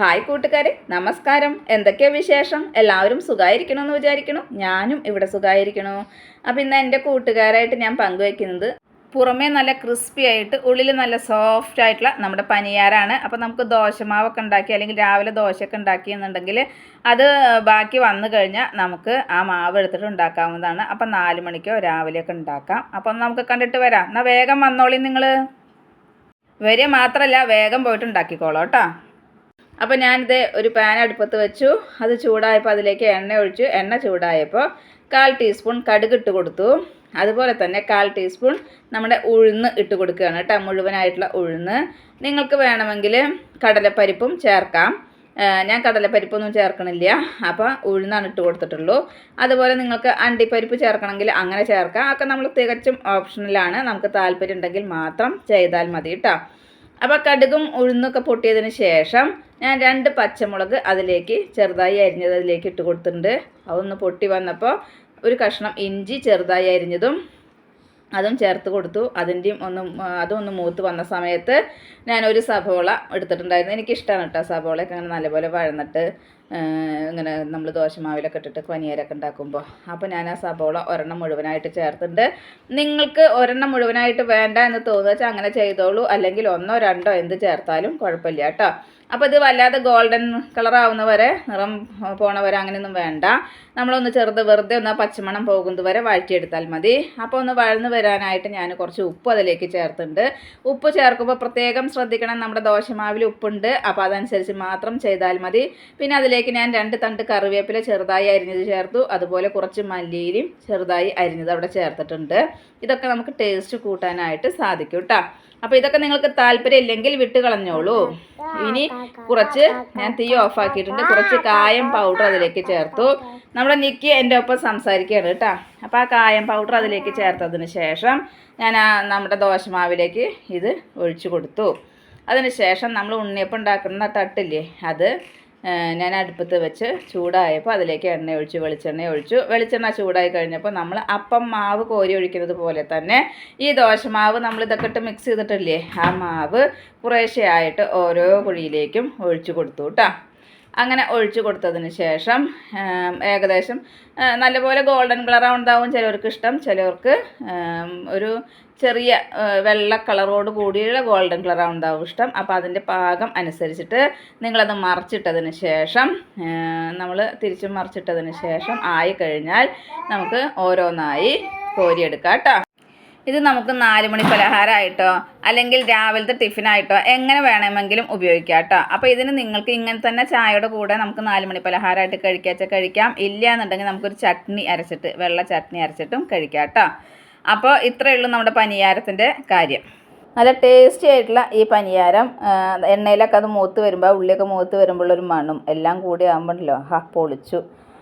Hi കൂട്ടുകാരെ നമസ്കാരം. എന്തൊക്കെയാ വിശേഷം? എല്ലാവരും സുഖമായിരിക്കണമെന്ന് വിചാരിക്കണം. ഞാനും ഇവിടെ സുഖമായിരിക്കണു അപ്പം ഇന്ന് എന്റെ കൂട്ടുകാരായിട്ട് ഞാൻ പങ്കുവയ്ക്കുന്നത് പുറമേ നല്ല ക്രിസ്പി ആയിട്ട് ഉള്ളിൽ നല്ല സോഫ്റ്റ് ആയിട്ടുള്ള നമ്മുടെ പനിയാരാണ്. അപ്പോൾ നമുക്ക് ദോശമാവൊക്കെ ഉണ്ടാക്കി അല്ലെങ്കിൽ രാവിലെ ദോശയൊക്കെ ഉണ്ടാക്കി എന്നുണ്ടെങ്കിൽ അത് ബാക്കി വന്നു കഴിഞ്ഞാൽ നമുക്ക് ആ മാവ് എടുത്തിട്ട് ഉണ്ടാക്കാവുന്നതാണ്. അപ്പം നാല് മണിക്കോ രാവിലെയൊക്കെ ഉണ്ടാക്കാം. അപ്പം നമുക്ക് കണ്ടിട്ട് വരാം. എന്നാൽ വേഗം വന്നോളി നിങ്ങൾ വരിക മാത്രമല്ല വേഗം പോയിട്ട് ഉണ്ടാക്കിക്കോളൂ കേട്ടോ. അപ്പോൾ ഞാനിത് ഒരു പാൻ അടുപ്പത്ത് വെച്ചു. അത് ചൂടായപ്പോൾ അതിലേക്ക് എണ്ണ ഒഴിച്ചു. എണ്ണ ചൂടായപ്പോൾ കാൽ ടീസ്പൂൺ കടുക് ഇട്ട് കൊടുത്തു. അതുപോലെ തന്നെ കാൽ ടീസ്പൂൺ നമ്മുടെ ഉഴുന്ന് ഇട്ട് കൊടുക്കുകയാണ് കേട്ടോ മുഴുവനായിട്ടുള്ള ഉഴുന്ന്. നിങ്ങൾക്ക് വേണമെങ്കിൽ കടലപ്പരിപ്പും ചേർക്കാം. ഞാൻ കടലപ്പരിപ്പൊന്നും ചേർക്കണില്ല. അപ്പോൾ ഉഴുന്നാണ് ഇട്ട് കൊടുത്തിട്ടുള്ളൂ. അതുപോലെ നിങ്ങൾക്ക് അണ്ടിപ്പരിപ്പ് ചേർക്കണമെങ്കിൽ അങ്ങനെ ചേർക്കാം. അതൊക്കെ നമ്മൾ തികച്ചും ഓപ്ഷണലാണ് നമുക്ക് താല്പര്യം ഉണ്ടെങ്കിൽ മാത്രം ചെയ്താൽ മതി കേട്ടോ. അപ്പോൾ കടുകും ഉഴുന്നൊക്കെ പൊട്ടിയതിന് ശേഷം ഞാൻ രണ്ട് പച്ചമുളക് അതിലേക്ക് ചെറുതായി അരിഞ്ഞത് അതിലേക്ക് ഇട്ട് കൊടുത്തിട്ടുണ്ട്. അതൊന്ന് പൊട്ടി വന്നപ്പോൾ ഒരു കഷ്ണം ഇഞ്ചി ചെറുതായി അരിഞ്ഞതും അതും ചേർത്ത് കൊടുത്തു. അതിന്റെയും ഒന്ന് അതും ഒന്ന് മൂത്ത് വന്ന സമയത്ത് ഞാനൊരു സബോള എടുത്തിട്ടുണ്ടായിരുന്നു. എനിക്കിഷ്ടമാണ് കേട്ടോ സബോളയൊക്കെ അങ്ങനെ നല്ലപോലെ വഴന്നിട്ട്. ഇങ്ങനെ നമ്മൾ ദോശമാവിലൊക്കെ ഇട്ടിട്ട് പനിയരൊക്കെ ഉണ്ടാക്കുമ്പോൾ അപ്പോൾ ഞാൻ ആ സബോള ഒരെണ്ണം മുഴുവനായിട്ട് ചേർത്തിട്ടുണ്ട്. നിങ്ങൾക്ക് ഒരെണ്ണം മുഴുവനായിട്ട് വേണ്ട എന്ന് തോന്നുക വെച്ചാൽ അങ്ങനെ ചെയ്തോളൂ. അല്ലെങ്കിൽ ഒന്നോ രണ്ടോ എന്ത് ചേർത്താലും കുഴപ്പമില്ല കേട്ടോ. അപ്പോൾ ഇത് വല്ലാതെ ഗോൾഡൻ കളർ ആവുന്ന വരെ നിറം പോണ വരെ അങ്ങനെയൊന്നും വേണ്ട. നമ്മളൊന്ന് ചെറുത് വെറുതെ ഒന്ന് പച്ചമണം പോകുന്നത് വരെ വഴറ്റിയെടുത്താൽ മതി. അപ്പോൾ ഒന്ന് വഴന്ന് വരാനായിട്ട് ഞാൻ കുറച്ച് ഉപ്പ് അതിലേക്ക് ചേർത്തിട്ടുണ്ട്. ഉപ്പ് ചേർക്കുമ്പോൾ പ്രത്യേകം ശ്രദ്ധിക്കണം. നമ്മുടെ ദോശമാവിൽ ഉപ്പുണ്ട്. അപ്പോൾ അതനുസരിച്ച് മാത്രം ചെയ്താൽ മതി. പിന്നെ അതിലേക്ക് ഞാൻ രണ്ട് തണ്ട് കറിവേപ്പില ചെറുതായി അരിഞ്ഞത് ചേർത്തു. അതുപോലെ കുറച്ച് മല്ലിയിലും ചെറുതായി അരിഞ്ഞത് അവിടെ ചേർത്തിട്ടുണ്ട്. ഇതൊക്കെ നമുക്ക് ടേസ്റ്റ് കൂട്ടാനായിട്ട് സാധിക്കും കേട്ടോ അപ്പോൾ ഇതൊക്കെ നിങ്ങൾക്ക് താല്പര്യം ഇല്ലെങ്കിൽ വിട്ട് കളഞ്ഞോളൂ. ഇനി കുറച്ച് ഞാൻ തീ ഓഫാക്കിയിട്ടുണ്ട് കുറച്ച് കായം പൗഡർ അതിലേക്ക് ചേർത്തു. നമ്മുടെ നിക്കി എന്റെ ഒപ്പം സംസാരിക്കുകയാണ് കേട്ടോ അപ്പോൾ ആ കായം പൗഡർ അതിലേക്ക് ചേർത്തതിന് ശേഷം ഞാൻ ആ നമ്മുടെ ദോശമാവിലേക്ക് ഇത് ഒഴിച്ചു കൊടുത്തു. അതിനുശേഷം നമ്മൾ ഉണ്ണിയപ്പം ഉണ്ടാക്കുന്ന തട്ടില്ലേ അത് ഞാൻ അടുപ്പത്ത് വെച്ച് ചൂടായപ്പോൾ അതിലേക്ക് എണ്ണ ഒഴിച്ചു വെളിച്ചെണ്ണ ഒഴിച്ചു. വെളിച്ചെണ്ണ ചൂടായി കഴിഞ്ഞപ്പോൾ നമ്മൾ അപ്പം മാവ് കോരി ഒഴിക്കുന്നത് പോലെ തന്നെ ഈ ദോശമാവ് നമ്മൾ ഇതൊക്കെ ഇട്ട് മിക്സ് ചെയ്തിട്ടില്ലേ? ആ മാവ് കുറേശ്ശെയായിട്ട് ഓരോ കുഴിയിലേക്കും ഒഴിച്ചു കൊടുത്തു കേട്ടോ. അങ്ങനെ ഒഴിച്ചു കൊടുത്തതിന് ശേഷം ഏകദേശം നല്ലപോലെ ഗോൾഡൻ കളർ ഉണ്ടാവും ചിലവർക്ക് ഇഷ്ടം ചിലവർക്ക് ഒരു ചെറിയ വെള്ള കളറോട് കൂടിയുള്ള ഗോൾഡൻ കളർ ഉണ്ടാവും ഇഷ്ടം. അപ്പോൾ അതിന്റെ പാകം അനുസരിച്ചിട്ട് നിങ്ങളത് മറിച്ചിട്ടതിന് ശേഷം നമ്മൾ തിരിച്ചും മറിച്ചിട്ടതിന് ശേഷം ആയി കഴിഞ്ഞാൽ നമുക്ക് ഓരോന്നായി കോരിയെടുക്കാം കേട്ടോ. ഇത് നമുക്ക് നാല് മണി പലഹാരമായിട്ടോ അല്ലെങ്കിൽ രാവിലത്തെ ടിഫിനായിട്ടോ എങ്ങനെ വേണമെങ്കിലും ഉപയോഗിക്കാം കേട്ടോ. അപ്പോൾ ഇതിന് നിങ്ങൾക്ക് ഇങ്ങനെ തന്നെ ചായയുടെ കൂടെ നമുക്ക് നാല് മണി പലഹാരമായിട്ട് കഴിക്കാച്ച കഴിക്കാം. ഇല്ല എന്നുണ്ടെങ്കിൽ നമുക്കൊരു ചട്നി അരച്ചിട്ട് വെള്ള ചട്നി അരച്ചിട്ടും കഴിക്കാം കേട്ടോ. അപ്പോൾ ഇത്രയേ ഉള്ളൂ നമ്മുടെ പനിയാരത്തിന്റെ കാര്യം. നല്ല ടേസ്റ്റി ആയിട്ടുള്ള ഈ പനിയാരം എണ്ണയിലൊക്കെ അത് മൂത്ത് വരുമ്പോൾ ഉള്ളിയൊക്കെ മൂത്ത് വരുമ്പോഴുള്ളൊരു മണും എല്ലാം കൂടി ആകുമ്പോഴല്ലോ ഹാ പൊളിച്ചു.